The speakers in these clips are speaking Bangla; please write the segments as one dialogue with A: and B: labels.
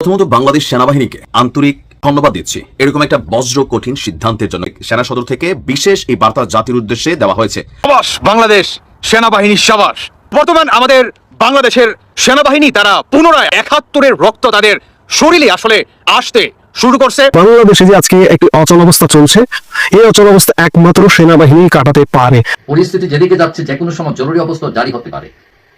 A: প্রথমত বাংলাদেশ সেনাবাহিনীকে আন্তরিক ধন্যবাদ দিচ্ছি। এরকম একটা বজ্র কঠিন সিদ্ধান্তের জন্য সেনা সদর থেকে বিশেষ এই বার্তা জাতির উদ্দেশ্যে দেওয়া হয়েছে।
B: সাবাস বাংলাদেশ সেনাবাহিনী সাবাস। বর্তমান আমাদের বাংলাদেশের সেনাবাহিনী তারা পুনরায় একাত্তরের রক্ত তাদের শরীরে আসলে আসতে শুরু করছে।
C: বাংলাদেশে যে আজকে একটি অচল অবস্থা চলছে এই অচল অবস্থা একমাত্র সেনাবাহিনী কাটাতে পারে।
D: পরিস্থিতি যেদিকে যাচ্ছে যে কোনো সময় জরুরি অবস্থা জারি হতে পারে।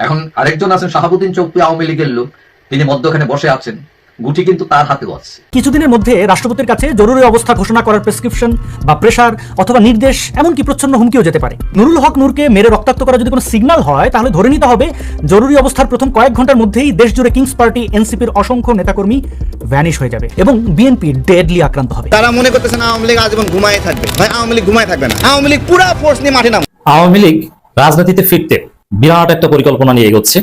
D: এখন আরেকজন আছেন শাহাবুদ্দিন চৌকি আওয়ামী লীগের লোক। তিনি মধ্যখানে বসে আছেন। গুটি কিন্তু তার হাতেও আছে
E: কিছুদিনের মধ্যে রাষ্ট্রপতির কাছে জরুরি অবস্থা ঘোষণা করার প্রেসক্রিপশন বা প্রেশার অথবা নির্দেশ এমনকি প্রচ্ছন্ন হুমকিও যেতে পারে। নুরুল হক নূরকে মেরে রক্তাক্ত করা যদি কোনো সিগন্যাল হয় তাহলে ধরে নিতে হবে জরুরি অবস্থার প্রথম কয়েক ঘণ্টার মধ্যেই দেশ জুড়ে কিংস পার্টি এনসিপির অসংখ্য নেতাকর্মী ভ্যানিশ হয়ে যাবে এবং বিএনপি ডেডলি আক্রান্ত হবে।
F: তারা মনে করতেছেন আওয়ামী লীগ আজীবন ঘুমায় থাকবে। ভাই আওয়ামী লীগ ঘুমায় থাকবে না। আওয়ামী লীগ পুরা ফোর্স নিয়ে মাঠে নাম
G: আওয়ামী লীগ রাজনীতিতে ফিরতে বিরাট একটা পরিকল্পনা নিয়ে এগোচ্ছে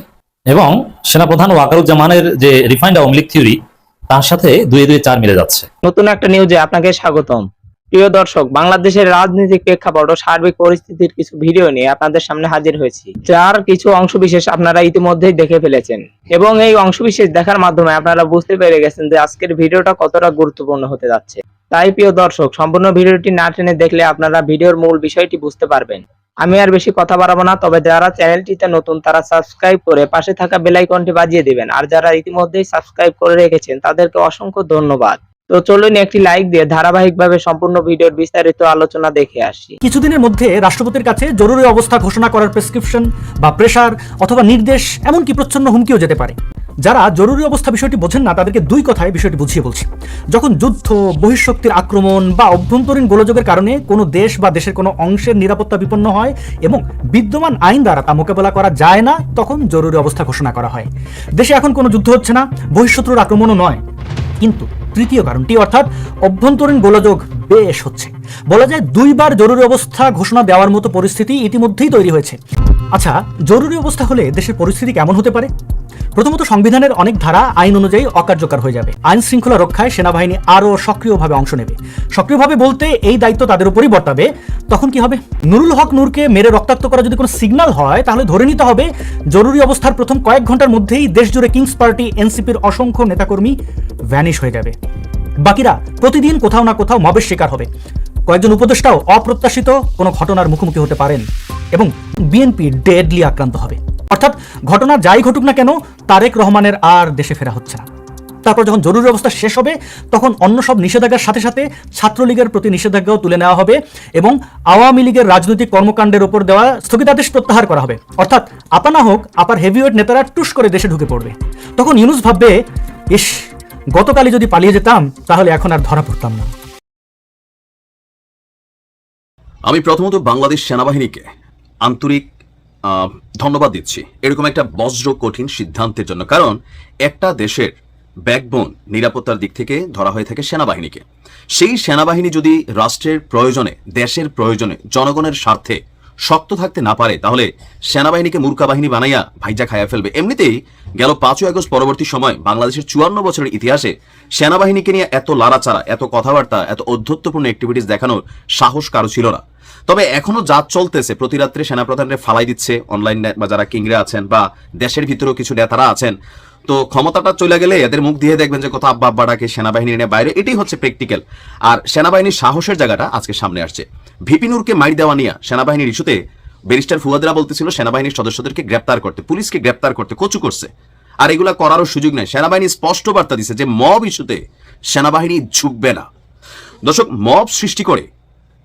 G: এবং সেনাপ্রধান ওয়াকারুজ্জামানের যে রিফাইন্ড আওয়ামী লীগ থিওরি তার সাথে দুয়ে দুয়ে চার মিলে যাচ্ছে।
H: নতুন একটা নিউজে আপনাকে স্বাগতম। প্রিয় দর্শক, বাংলাদেশের রাজনৈতিক প্রেক্ষাপট ও সার্বিক পরিস্থিতির কিছু ভিডিও নিয়ে আপনাদের সামনে হাজির হয়েছি, যার কিছু অংশ বিশেষ আপনারা ইতিমধ্যেই দেখে ফেলেছেন। এবং এই অংশ বিশেষ দেখার মাধ্যমে আপনারা বুঝতে পেরে গেছেন যে আজকের ভিডিওটা কতটা গুরুত্বপূর্ণ হতে যাচ্ছে। তাই প্রিয় দর্শক, সম্পূর্ণ ভিডিওটি না টেনে দেখলে আপনারা ভিডিওর মূল বিষয়টি বুঝতে পারবেন। আমি আর বেশি কথা বাড়াবো না, তবে যারা চ্যানেলটিতে নতুন তারা সাবস্ক্রাইব করে পাশে থাকা বেল আইকনটি বাজিয়ে দিবেন। আর যারা ইতিমধ্যেই সাবস্ক্রাইব করে রেখেছেন, তাদেরকে অসংখ্য ধন্যবাদ। তো চলুন একটি লাইক দিয়ে ধারাবাহিকভাবে সম্পূর্ণ ভিডিওর বিস্তারিত আলোচনা দেখে আসি।
E: কিছুদিনের মধ্যে রাষ্ট্রপতির কাছে জরুরি অবস্থা ঘোষণা করার প্রেসক্রিপশন বা প্রেশার অথবা নির্দেশ, এমনকি প্রচ্ছন্ন হুমকিও যেতে পারে। যারা জরুরি অবস্থা বিষয়টি বোঝেন না, তাদেরকে দুই কথায় বিষয়টি বুঝিয়ে বলছি। যখন যুদ্ধ, বহিঃশক্তির আক্রমণ বা অভ্যন্তরীণ গোলযোগের কারণে কোনো দেশ বা দেশের কোনো অংশের নিরাপত্তা বিপন্ন হয় এবং বিদ্যমান আইন দ্বারা তা মোকাবেলা করা যায় না, তখন জরুরি অবস্থা ঘোষণা করা হয়। দেশে এখন কোনো যুদ্ধ হচ্ছে না, বহিঃশত্রুর আক্রমণও নয়। কিন্তু তৃতীয় কারণটি অর্থাৎ অভ্যন্তরীণ গোলযোগ বেশ হচ্ছে। বলা যায় দুইবার জরুরি অবস্থা ঘোষণা দেওয়ার মতো পরিস্থিতি ইতিমধ্যেই তৈরি হয়েছে। আচ্ছা জরুরি অবস্থা হলে দেশের পরিস্থিতি কেমন হতে পারে? প্রথমত, সংবিধানের অনেক ধারা আইন অনুযায়ী অকার্যকর হয়ে যাবে। আইন শৃঙ্খলা রক্ষায় সেনাবাহিনী আরও সক্রিয়ভাবে অংশ নেবে। সক্রিয়ভাবে বলতে এই দায়িত্ব তাদের উপরই বর্তাবে। তখন কি হবে? নুরুল হক নূরকে মেরে রক্তাক্ত করা যদি কোনো সিগন্যাল হয়, তাহলে ধরে নিতে হবে জরুরি অবস্থার প্রথম কয়েক ঘণ্টার মধ্যেই দেশ জুড়ে কিংস পার্টি, এনসিপির অসংখ্য নেতাকর্মী ভ্যানিশ হয়ে যাবে। বাকিরা প্রতিদিন কোথাও না কোথাও মবের শিকার হবে। কয়েকজন উপদেষ্টাও অপ্রত্যাশিত কোনো ঘটনার মুখোমুখি হতে পারেন। এবং বিএনপি ডেডলি আক্রান্ত হবে। অর্থাৎ ঘটনা যাই ঘটুক না কেন, তারেক রহমানের আর দেশে ফেরা হচ্ছে না। তারপর যখন জরুরি অবস্থা শেষ হবে, তখন অন্য সব নিষেধাজ্ঞার সাথে সাথে ছাত্রলীগের প্রতি নিষেধাজ্ঞাও তুলে নেওয়া হবে এবং আওয়ামী লীগের রাজনৈতিক কর্মকাণ্ডের ওপর দেওয়া স্থগিতাদেশ প্রত্যাহার করা হবে। অর্থাৎ আপা না হোক আপার হেভিওয়েট নেতারা টুস করে দেশে ঢুকে পড়বে। তখন ইউনুস ভাববে, ইস, গতকালই যদি পালিয়ে যেতাম, তাহলে এখন আর ধরা পড়তাম না।
A: আমি প্রথমত বাংলাদেশ সেনাবাহিনীকে আন্তরিক ধন্যবাদ দিচ্ছি। এরকম একটা বজ্র কঠিন সিদ্ধান্তের জন্য। কারণ একটা দেশের ব্যাকবোন নিরাপত্তার দিক থেকে ধরা হয়ে থাকে সেনাবাহিনীকে। সেই সেনাবাহিনী যদি রাষ্ট্রের প্রয়োজনে, দেশের প্রয়োজনে, জনগণের স্বার্থে শক্ত থাকতে না পারে, তাহলে সেনাবাহিনীকে মূর্খা বাহিনী বানাইয়া ভাইজা খাইয়া ফেলবে। এমনিতেই গেল পাঁচই আগস্ট পরবর্তী সময় বাংলাদেশের চুয়ান্ন বছরের ইতিহাসে সেনাবাহিনীকে নিয়ে এত লাড়াচাড়া, এত কথাবার্তা, এত অধ্যত্বপূর্ণ অ্যাক্টিভিটিস দেখানোর সাহস কারও ছিল না। তবে এখনও জাত চলতেছে। প্রতি রাত্রে সেনাপ্রধানরে ফালাই দিচ্ছে অনলাইন বা যারা কিংরে আছেন বা দেশের ভিতরেও কিছু নেতারা আছেন। তো ক্ষমতাটা চলে গেলে এদের মুখ দিয়ে দেখবেন যে কত আব্বা আব্বা ডাকে, সেনাবাহিনী নিয়ে বাইরে, এটাই হচ্ছে প্র্যাকটিক্যাল আর সেনাবাহিনীর সাহসের জায়গাটা আজকে সামনে আসছে। ভিপিনুরকে মাই দেওয়া নিয়ে সেনাবাহিনীর ইস্যুতে ব্যারিস্টার ফুয়াদরা বলতেছিল, সেনাবাহিনীর সদস্যদেরকে গ্রেপ্তার করতে, পুলিশকে গ্রেপ্তার করতে কচু করছে। আর এগুলা করারও সুযোগ নেই। সেনাবাহিনী স্পষ্ট বার্তা দিছে যে, মব ইস্যুতে সেনাবাহিনী ঝুঁকবে না। দর্শক, মব সৃষ্টি করে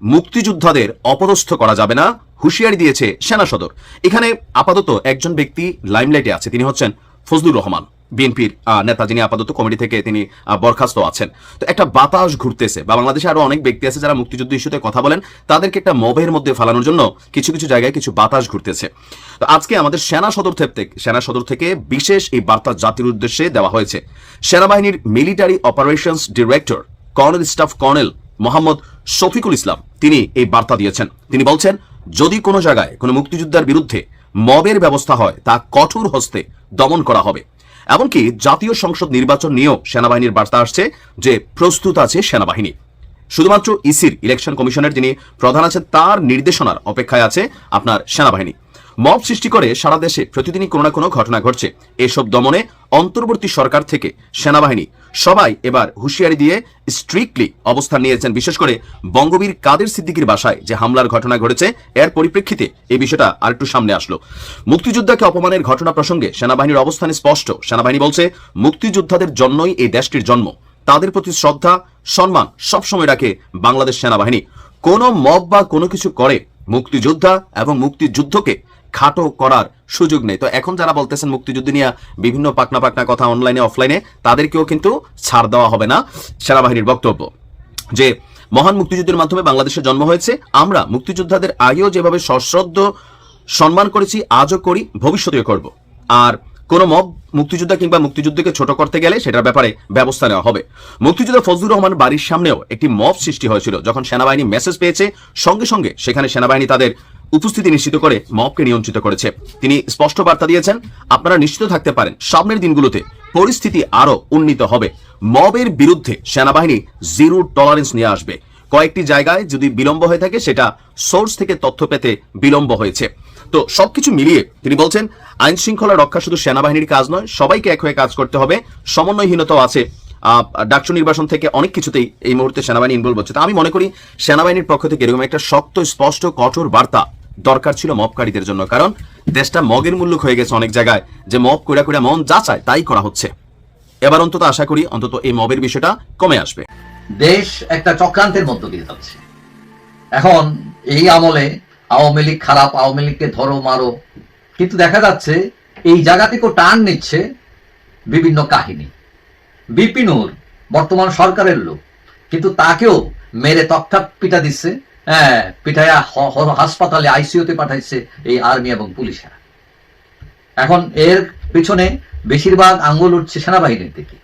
A: মুক্তিযোদ্ধাদের অপদস্থ করা যাবে না, হুঁশিয়ারি দিয়েছে সেনা সদর। এখানে আপাতত একজন ব্যক্তি লাইমলাইটে আছে, তিনি হচ্ছেন ফজলুর রহমান, বিএনপির নেতা, যিনি আপাতত কমিটি থেকে তিনি বরখাস্ত আছেন। তো একটা বাতাস ঘুরতেছে, বা বাংলাদেশে আরও অনেক ব্যক্তি আছে যারা মুক্তিযুদ্ধ ইস্যুতে কথা বলেন, তাদেরকে একটা মবের মধ্যে ফেলানোর জন্য কিছু কিছু জায়গায় কিছু বাতাস ঘুরতেছে। তো আজকে আমাদের সেনা সদর থেকে, সেনা সদর থেকে বিশেষ এই বার্তা জাতির উদ্দেশ্যে দেওয়া হয়েছে। সেনাবাহিনীর military operations director, colonel staff colonel Mohammad Shafiqul Islam. তিনি এই বার্তা দিয়েছেন। তিনি বলছেন, যদি কোনো জায়গায় কোনো মুক্তিযোদ্ধার বিরুদ্ধে মবের ব্যবস্থা হয়, তা কঠোর হস্তে দমন করা হবে। এমনকি জাতীয় সংসদ নির্বাচন নিয়েও সেনাবাহিনীর বার্তা আসছে যে প্রস্তুত আছে সেনাবাহিনী। শুধুমাত্র ইসির ইলেকশন কমিশনের যিনি প্রধান আছেন, তার নির্দেশনার অপেক্ষায় আছে আপনার সেনাবাহিনী। মব সৃষ্টি করে সারা দেশে প্রতিদিনই কোনো না কোনো ঘটনা ঘটছে। এসব দমনে অন্তর্বর্তী সরকার থেকে সেনাবাহিনী সবাই এবার হুঁশিয়ারি দিয়ে স্ট্রিক্টলি অবস্থান নিয়েছেন, বিশেষ করে বঙ্গবীর কাদের সিদ্দিকীর বাসায় যে হামলার ঘটনা ঘটেছে। এর পরিপ্রেক্ষিতে এই বিষয়টা আরেকটু সামনে আসলো। মুক্তিযোদ্ধাকে অপমানের ঘটনা প্রসঙ্গে সেনাবাহিনীর অবস্থান স্পষ্ট। সেনাবাহিনী বলছে, মুক্তিযোদ্ধাদের জন্যই এই দেশটির জন্ম। তাদের প্রতি শ্রদ্ধা, সম্মান সবসময় রাখে বাংলাদেশ সেনাবাহিনী। কোনো মব বা কোনো কিছু করে মুক্তিযোদ্ধা এবং মুক্তিযুদ্ধকে খাটো করার সুযোগ নেই। তো এখন যারা বলতেছেন মুক্তিযুদ্ধ নিয়ে বিভিন্ন পাকনা পাকনা কথা অনলাইনে অফলাইনে তাদেরকেও কিন্তু ছাড় দেওয়া হবে না সেনাবাহিনীর বক্তব্য। যে মহান মুক্তিযুদ্ধের মাধ্যমে বাংলাদেশের জন্ম হয়েছে, আমরা মুক্তিযোদ্ধাদের আগেও যেভাবে সশ্রদ্ধ সম্মান করেছি, আজও করি, ভবিষ্যতেও করব। আর কোনো মব মুক্তিযোদ্ধা কিংবা মুক্তিযুদ্ধকে ছোট করতে গেলে সেটার ব্যাপারে ব্যবস্থা নেওয়া হবে। মুক্তিযোদ্ধা ফজলুর রহমান বাড়ির সামনেও একটি মব সৃষ্টি হয়েছিল, যখন সেনাবাহিনী মেসেজ পেয়েছে, সঙ্গে সঙ্গে সেখানে সেনাবাহিনী তাদের উপস্থিতি নিশ্চিত করে মবকে নিয়ন্ত্রিত করেছে। তিনি স্পষ্ট বার্তা দিয়েছেন, আপনারা নিশ্চিত থাকতে পারেন, সামনের দিনগুলোতে পরিস্থিতি আরও উন্নীত হবে। মবের বিরুদ্ধে সেনাবাহিনী জিরো টলারেন্স নিয়ে আসবে। কয়েকটি জায়গায় যদি বিলম্ব হয়ে থাকে, সেটা সোর্স থেকে তথ্য পেতে বিলম্ব হয়েছে। তো সবকিছু মিলিয়ে তিনি বলছেন, আইন শৃঙ্খলা রক্ষা শুধু সেনাবাহিনীর কাজ নয়, সবাইকে এক হয়ে কাজ করতে হবে। সমন্বয়হীনতাও আছে। ডাকসু নির্বাচন থেকে অনেক কিছুতেই এই মুহূর্তে সেনাবাহিনী ইনভলভ হচ্ছে। তা আমি মনে করি, সেনাবাহিনীর পক্ষ থেকে এরকম একটা শক্ত, স্পষ্ট, কঠোর বার্তা দরকার ছিল মবকারীদের জন্য, কারণ দেশটা মগের মূল্য হয়ে গেছে অনেক জায়গায়। যে মব কইরা কইরা মন যা চায় তাই করা হচ্ছে। এবার অন্তত আশা করি অন্তত এই মবের বিষয়টা কমে আসবে।
D: দেশ একটা চক্রান্তের মধ্য দিয়ে যাচ্ছে। এখন এই আমলে আওয়ামী লীগ খারাপ, আওয়ামী লীগকে ধরো, মারো। কিন্তু দেখা যাচ্ছে এই জায়গা থেকেও টান নিচ্ছে বিভিন্ন কাহিনী। বিপিনুর বর্তমান সরকারের লোক, কিন্তু তাকেও মেরে তক্তাক পিটা দিচ্ছে। হ্যাঁ পিঠায়া হাসপাতালে আইসিইউতে পাঠাইছে এই আর্মি এবং পুলিশরা। এখন এর পিছনে বেশিরভাগ আঙ্গুল উঠছে সেনাবাহিনীর দিকে।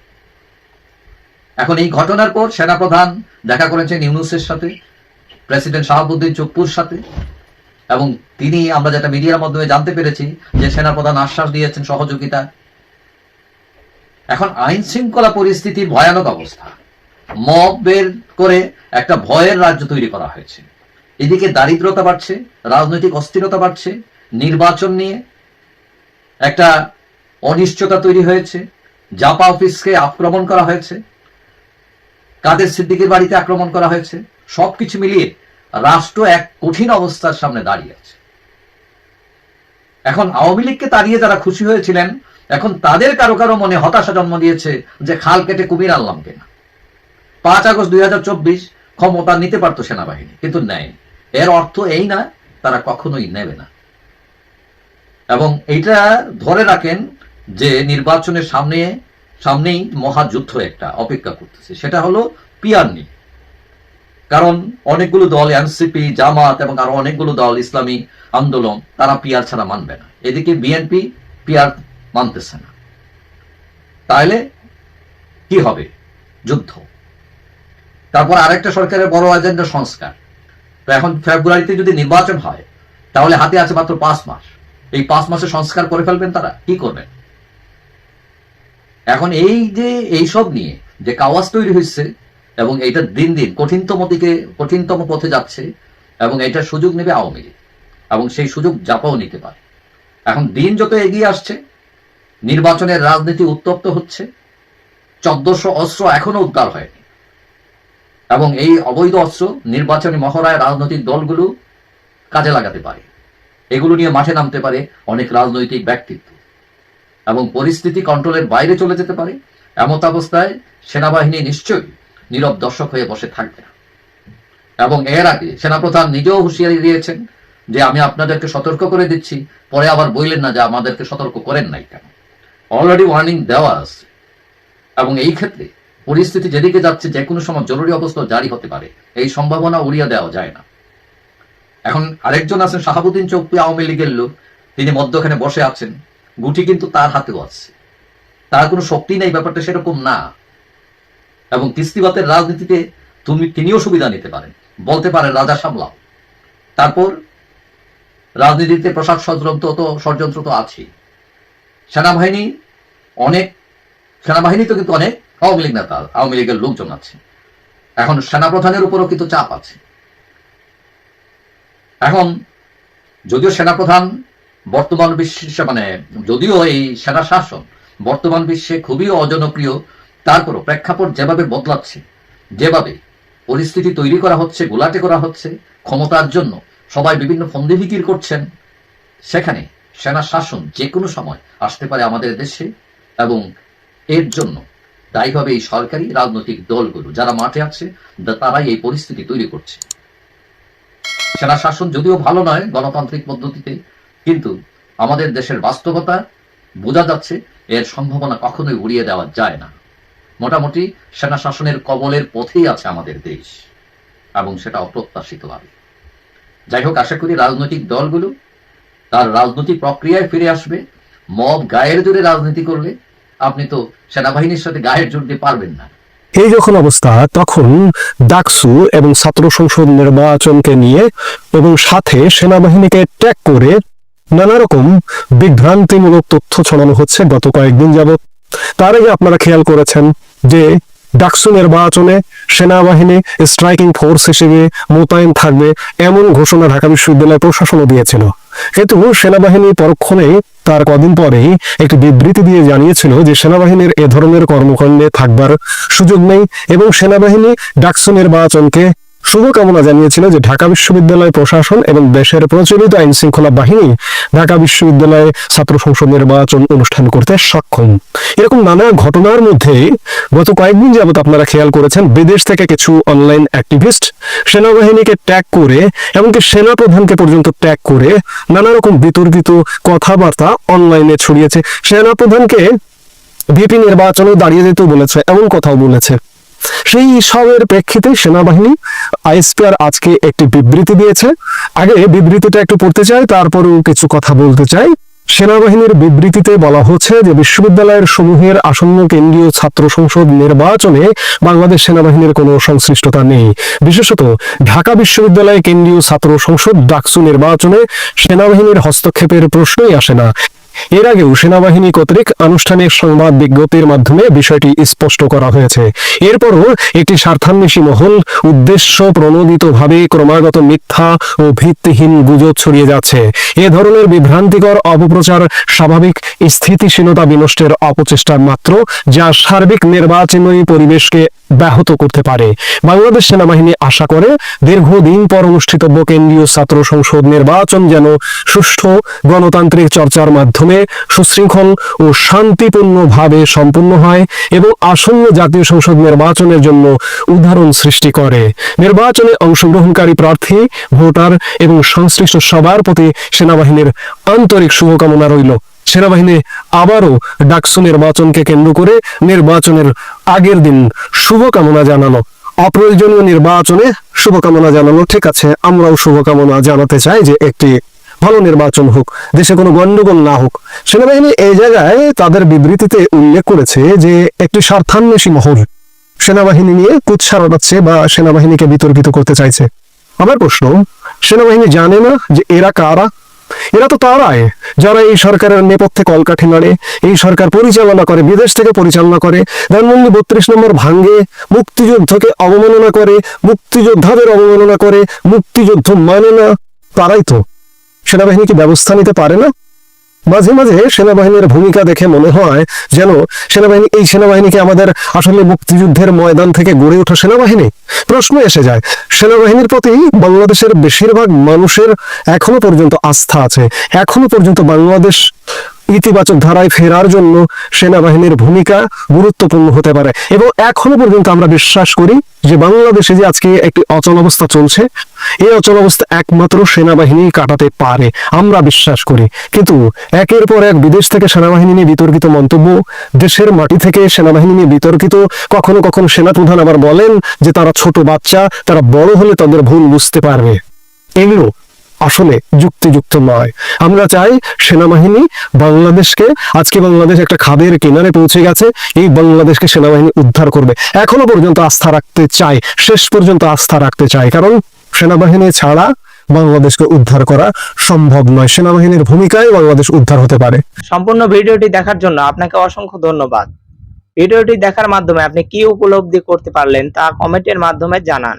D: এখন এই ঘটনার পর সেনাপ্রধান দেখা করেছেন ইউনুসের সাথে, প্রেসিডেন্ট শাহাবুদ্দিন চুপ্পুর সাথে, এবং তিনি, আমরা যেটা মিডিয়ার মাধ্যমে জানতে পেরেছি যে সেনাপ্রধান আশ্বাস দিয়েছেন সহযোগিতা। এখন আইন শৃঙ্খলা পরিস্থিতির ভয়ানক অবস্থা। মব বের করে একটা ভয়ের রাজ্য তৈরি করা হয়েছে। এদিকে দারিদ্রতা বাড়ছে, রাজনৈতিক অস্থিরতা বাড়ছে, নির্বাচন নিয়ে একটা অনিশ্চয়তা তৈরি হয়েছে, জাপা অফিসকে আক্রমণ করা হয়েছে, কাদের সিদ্দিকের বাড়িতে আক্রমণ করা হয়েছে, সবকিছু মিলিয়ে রাষ্ট্র এক কঠিন অবস্থার সামনে দাঁড়িয়ে আছে। এখন আওয়ামী লীগকে তাড়িয়ে যারা খুশি হয়েছিলেন, এখন তাদের কারও কারও মনে হতাশা জন্ম দিয়েছে যে খাল কেটে কুমির আনলাম কেনা। পাঁচ আগস্ট দুই হাজার চব্বিশ ক্ষমতা নিতে পারতো সেনাবাহিনী, কিন্তু নেয় এর অর্থ এই না, তারা কখনোই নেবে না। এবং এটা ধরে রাখেন যে নির্বাচনের সামনে, সামনেই মহাযুদ্ধ একটা অপেক্ষা করতেছে। সেটা হলো পিয়ার নিয়ে কারণ অনেকগুলো দল, এনসিপি, জামাত এবং আরও অনেকগুলো দল, ইসলামী আন্দোলন, তারা পিয়ার ছাড়া মানবে না। এদিকে বিএনপি পিয়ার মানতেছে না। তাহলে কি হবে? যুদ্ধ। তারপর আরেকটা সরকারের বড় এজেন্ডা সংস্কার। তো এখন ফেব্রুয়ারিতে যদি নির্বাচন হয়, তাহলে হাতে আছে মাত্র পাঁচ মাস। এই পাঁচ মাসে সংস্কার করে ফেলবেন তারা? কি করবেন? এখন এই যে এইসব নিয়ে যে কাওয়াজ তৈরি হয়েছে এবং এটা দিন দিন কঠিনতম দিকে, কঠিনতম পথে যাচ্ছে এবং এটা সুযোগ নেবে আওয়ামী লীগ এবং সেই সুযোগ জাপাও নিতে পারে। এখন দিন যত এগিয়ে আসছে, নির্বাচনের রাজনীতি উত্তপ্ত হচ্ছে, চোদ্দশো অস্ত্র এখনও উদ্ধার হয়নি। এবং এই অবৈধ অস্ত্র নির্বাচনী মহড়ায় রাজনৈতিক দলগুলো কাজে লাগাতে পারে। এগুলো নিয়ে মাঠে নামতে পারে অনেক রাজনৈতিক ব্যক্তিত্ব। এবং পরিস্থিতি কন্ট্রোলের বাইরে চলে যেতে পারে, এমত অবস্থায় সেনাবাহিনী নিশ্চয়ই নীরব দর্শক হয়ে বসে থাকবে না। এবং এর আগে সেনাপ্রধান নিজেও হুঁশিয়ারি দিয়েছেন যে আমি আপনাদেরকে সতর্ক করে দিচ্ছি, পরে আবার বললেন না যে আমাদেরকে সতর্ক করেন নাই কেন। অলরেডি ওয়ার্নিং দেওয়া আছে। এবং এই ক্ষেত্রে পরিস্থিতি যেদিকে যাচ্ছে যে কোনো সময় জরুরি অবস্থা জারি হতে পারে। এই সম্ভাবনা উড়িয়ে দেওয়া যায় না। এখন আরেকজন আছেন, শাহাবুদ্দিন চৌকি আওয়ামী লীগের লোক। তিনি মধ্যখানে বসে আছেন। গুটি কিন্তু তার হাতেও আছে। তার কোনো শক্তি নেই, ব্যাপারটা সেরকম না। এবং কিস্তিবাতের রাজনীতিতে তুমি তিনিও সুবিধা নিতে পারেন। বলতে পারেন, রাজা সামলাও। তারপর রাজনীতিতে প্রসাদ ষড়যন্ত্র তো ষড়যন্ত্র তো আছেই। সেনাবাহিনী অনেক সেনাবাহিনী তো কিন্তু অনেক আওয়ামী লীগ নেতা, আওয়ামী লীগের লোকজন আছে। এখন সেনাপ্রধানের উপরও কিন্তু চাপ আছে। এখন যদিও সেনাপ্রধান বর্তমান বিশ্বে মানে যদিও এই সেনা শাসন বর্তমান বিশ্বে খুবই অজনপ্রিয় তারপরও প্রেক্ষাপট যেভাবে বদলাচ্ছে, যেভাবে পরিস্থিতি তৈরি করা হচ্ছে, গোলাটে করা হচ্ছে, ক্ষমতার জন্য সবাই বিভিন্ন ফন্দি ফিকির করছেন, সেখানে সেনা শাসন যে কোনো সময় আসতে পারে আমাদের দেশে এবং এর জন্য দায়ী হবে এই সরকারি রাজনৈতিক দলগুলো যারা মাঠে আছে তারাই এই পরিস্থিতি তৈরি করছে। সেনা শাসন যদিও ভালো নয় গণতান্ত্রিক পদ্ধতিতে, কিন্তু আমাদের দেশের বাস্তবতা বোঝা যাচ্ছে, এর সম্ভাবনা কখনোই উড়িয়ে দেওয়া যায় না। মোটামুটি সেনা শাসনের কবলের পথেই আছে আমাদের দেশ, এবং সেটা অপ্রত্যাশিতভাবে। যাই হোক, আশা করি রাজনৈতিক দলগুলো তার রাজনৈতিক প্রক্রিয়ায় ফিরে আসবে মব গায়ের জোরে রাজনীতি করলে আপনি তো সেনাবাহিনীর সাথে গায়ের দিয়ে পারবেন না।
C: এই যখন অবস্থা, তখন ডাকসু এবং ছাত্র সংসদ নির্বাচনকে নিয়ে এবং সাথে সেনাবাহিনীকে ট্যাগ করে নানা রকম বিভ্রান্তিমূলক তথ্য ছড়ানো হচ্ছে গত কয়েকদিন যাবৎ। তার আগে আপনারা খেয়াল করেছেন যে ডাকসু নির্বাচনে সেনাবাহিনী স্ট্রাইকিং ফোর্স হিসেবে মোতায়েন থাকবে এমন ঘোষণা ঢাকা বিশ্ববিদ্যালয় প্রশাসনও দিয়েছিল। কিন্তু সেনাবাহিনী পরক্ষণে তার কদিন পরেই একটি বিবৃতি দিয়ে জানিয়েছিল যে সেনাবাহিনীর এ ধরনের কর্মকাণ্ডে থাকবার সুযোগ নেই এবং সেনাবাহিনী ডাকসু নির্বাচনকে শুভকামনা জানিয়েছিল যে ঢাকা বিশ্ববিদ্যালয় প্রশাসন এবং দেশের প্রচলিত আইন শৃঙ্খলা বাহিনী ঢাকা বিশ্ববিদ্যালয়ে ছাত্র সংসদ নির্বাচন অনুষ্ঠান করতে সক্ষম। এরকম নানা ঘটনার মধ্যে গত কয়েকদিন যাবত আপনারা খেয়াল করেছেন, বিদেশ থেকে কিছু অনলাইন অ্যাক্টিভিস্ট সেনাবাহিনীকে ট্যাগ করে এমনকি সেনা প্রধানকে পর্যন্ত ট্যাগ করে নানা রকম বিতর্কিত কথাবার্তা অনলাইনে ছড়িয়েছে। সেনা প্রধানকে ভিপি নির্বাচনে দাঁড়িয়ে যেতেও বলেছে, এমন কথাও বলেছে। সেই সবের প্রেক্ষিতে সেনাবাহিনী আইএসপিআর আজকে একটি বিবৃতি দিয়েছে। আগে বিবৃতিটা একটু পড়তে চাই, তারপরেও কিছু কথা বলতে চাই। সেনাবাহিনীর বিবৃতিতে বলা হচ্ছে যে, বিশ্ববিদ্যালয়ের সমূহের আসন্ন কেন্দ্রীয় ছাত্র সংসদ নির্বাচনে বাংলাদেশ সেনাবাহিনীর কোনো সংশ্লিষ্টতা নেই। বিশেষত, ঢাকা বিশ্ববিদ্যালয় কেন্দ্রীয় ছাত্র সংসদ ডাকসু নির্বাচনে সেনাবাহিনীর হস্তক্ষেপের প্রশ্নই আসে না। এর আগেও সেনাবাহিনী কর্তৃক আনুষ্ঠানিক সংবাদ বিজ্ঞপ্তির মাধ্যমে বিষয়টি স্পষ্ট করা হয়েছে। এরপরও একটি স্বার্থান্বেষী মহল উদ্দেশ্য প্রণোদিতভাবে ক্রমাগত মিথ্যা ও ভিত্তিহীন গুজব ছড়িয়ে যাচ্ছে। এ ধরনের বিভ্রান্তিকর অপপ্রচার স্বাভাবিক স্থিতিশীলতা বিনষ্টের অপচেষ্টার মাত্র, যা সার্বিক নির্বাচনী পরিবেশকে ব্যাহত করতে পারে। বাংলাদেশ সেনাবাহিনী আশা করে দীর্ঘদিন পর অনুষ্ঠিতব্য কেন্দ্রীয় ছাত্র সংসদ নির্বাচন যেন সুষ্ঠু গণতান্ত্রিক চর্চার মাধ্যমে সুশৃঙ্খল ও শান্তিপূর্ণভাবে সম্পন্ন হয় এবং আসন্ন জাতীয় সংসদ নির্বাচনের জন্য উদাহরণ সৃষ্টি করে। নির্বাচনে অংশগ্রহণকারী প্রার্থী, ভোটার এবং সংশ্লিষ্ট সবার প্রতি সেনাবাহিনীর আন্তরিক শুভকামনা রইল। সেনাবাহিনী আবারও ডাকসু নির্বাচনকে কেন্দ্র করে নির্বাচনের আগের দিন শুভকামনা জানানো অপ্রয়োজনীয় নির্বাচনে শুভকামনা জানানো ঠিক আছে, আমরাও শুভকামনা জানাতে চাই যে একটি ভালো নির্বাচন হোক, দেশে কোনো গন্ডগোল না হোক। সেনাবাহিনী এই জায়গায় তাদের বিবৃতিতে উল্লেখ করেছে যে একটি স্বার্থান্বেষী মহল সেনাবাহিনী নিয়ে কুৎসা রটাচ্ছে বা সেনাবাহিনীকে বিতর্কিত করতে চাইছে। আমার প্রশ্ন, সেনাবাহিনী জানে না যে এরা কারা? এরা তো তারাই, যারা এই সরকারের নেপথ্যে কলকাঠি নাড়ে, এই সরকার পরিচালনা করে, বিদেশ থেকে পরিচালনা করে, ধানমন্ডি বত্রিশ নম্বর ভাঙ্গে, মুক্তিযুদ্ধকে অবমাননা করে, মুক্তিযোদ্ধাদের অবমাননা করে, মুক্তিযুদ্ধ মানে না, তারাই তো। সেনাবাহিনী কি ব্যবস্থা নিতে পারে না? মাঝে মাঝে সেনাবাহিনীর ভূমিকা দেখে মনে হয় যেন সেনাবাহিনী, এই সেনাবাহিনীকে আমাদের আসলে মুক্তিযুদ্ধের ময়দান থেকে গড়ে ওঠা সেনাবাহিনী? প্রশ্ন এসে যায়, সেনাবাহিনীর প্রতি বাংলাদেশের বেশিরভাগ মানুষের এখনও পর্যন্ত আস্থা আছে। এখনও পর্যন্ত বাংলাদেশ ইতিবাচক ধারায় ফেরার জন্য সেনাবাহিনীর ভূমিকা গুরুত্বপূর্ণ হতে পারে। এবং এখনও পর্যন্ত আমরা বিশ্বাস করি যে বাংলাদেশে যে আজকে একটি অচল অবস্থা চলছে, এই অচল অবস্থা একমাত্র সেনাবাহিনী কাটাতে পারে, আমরা বিশ্বাস করি। কিন্তু একের পর এক বিদেশ থেকে সেনাবাহিনী নিয়ে বিতর্কিত মন্তব্য, দেশের মাটি থেকে সেনাবাহিনী নিয়ে বিতর্কিত, কখনো কখনো সেনাপ্রধান আবার বলেন যে তারা ছোট বাচ্চা, তারা বড় হলে তাদের ভুল বুঝতে পারবে। এগুলো আসলে যুক্তিযুক্ত নয়। আমরা চাই সেনাবাহিনী বাংলাদেশকে, আজকে বাংলাদেশ একটা খাদের কিনারে পৌঁছে গেছে, এই বাংলাদেশকে সেনাবাহিনী উদ্ধার করবে। এখনও পর্যন্ত আস্থা রাখতে চাই, শেষ পর্যন্ত আস্থা রাখতে চাই, কারণ সেনাবাহিনী ছাড়া বাংলাদেশকে উদ্ধার করা সম্ভব নয়। সেনাবাহিনীর ভূমিকায় বাংলাদেশ উদ্ধার হতে পারে।
H: সম্পূর্ণ ভিডিওটি দেখার জন্য আপনাকে অসংখ্য ধন্যবাদ। ভিডিওটি দেখার মাধ্যমে আপনি কি উপলব্ধি করতে পারলেন তা কমেন্টের মাধ্যমে জানান।